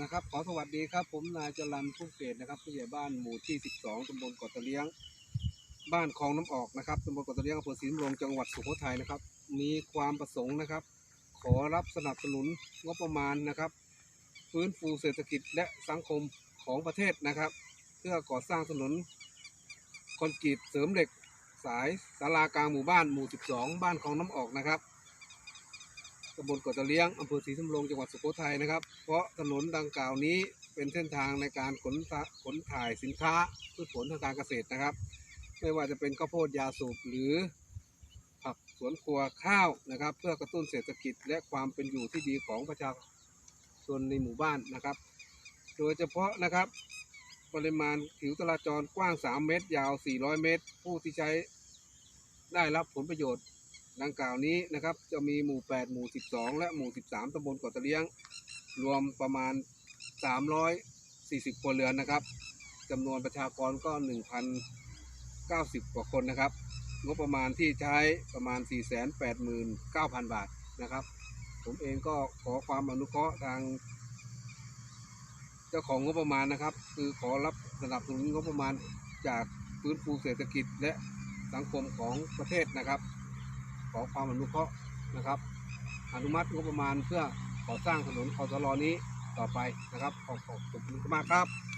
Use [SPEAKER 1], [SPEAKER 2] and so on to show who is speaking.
[SPEAKER 1] นะครับ ขอสวัสดีครับ ผมนายจรันผู้เกตนะครับผู้ใหญ่บ้านหมู่ที่ 12ตำบลเกาะตะเลี้ยง บ้านคลองน้ำออกนะครับตำบลเกาะตะเลี้ยงอำเภอศรีนรงจังหวัดสุโขทัยนะครับ มีความประสงค์นะครับ ขอรับสนับสนุนงบประมาณนะครับ ฟื้นฟูเศรษฐกิจและสังคมของประเทศนะครับ เพื่อก่อสร้างถนนคอนกรีตเสริมเหล็ก สายสารากลางหมู่บ้านหมู่ 12 บ้านคลองน้ำออกนะครับ ตำบลเกาะตะเลี้ยงอำเภอศรีสำโรงจังหวัดสุโขทัยนะครับ เพราะถนนดังกล่าวนี้เป็นเส้นทางในการขนขนถ่ายสินค้าพืชผลทางการเกษตรนะครับ ไม่ว่าจะเป็นข้าวโพดยาสูบหรือผักสวนครัวข้าวนะครับ เพื่อกระตุ้นเศรษฐกิจและความเป็นอยู่ที่ดีของประชาชนในหมู่บ้านนะครับ โดยเฉพาะนะครับปริมาณผิวจราจรกว้าง 3 เมตร ยาว 400 เมตร ผู้ที่ใช้ได้รับผลประโยชน์ ดังกล่าวนี้นะครับ จะมีหมู่ 8 หมู่ 12 และหมู่ 13ตำบลเกาะตะเลี้ยง รวมประมาณ 340ครัวเรือนนะครับจำนวนประชากรก็ 1,090 กว่าคนนะครับ งบประมาณที่ใช้ประมาณ 489,000 บาทนะครับ ผมเองก็ขอความอนุเคราะห์ทาง เจ้าของงบประมาณนะครับ คือขอรับสนับสนุนงบประมาณจากฟื้นฟูเศรษฐกิจและสังคมของประเทศนะครับ อความอนุเคราะห์นะครับอนุมัติงบประมาณเพื่อก่อสร้างถนนคอสลอนี้ต่อไปนะครับขอบขอบคุณมากครับ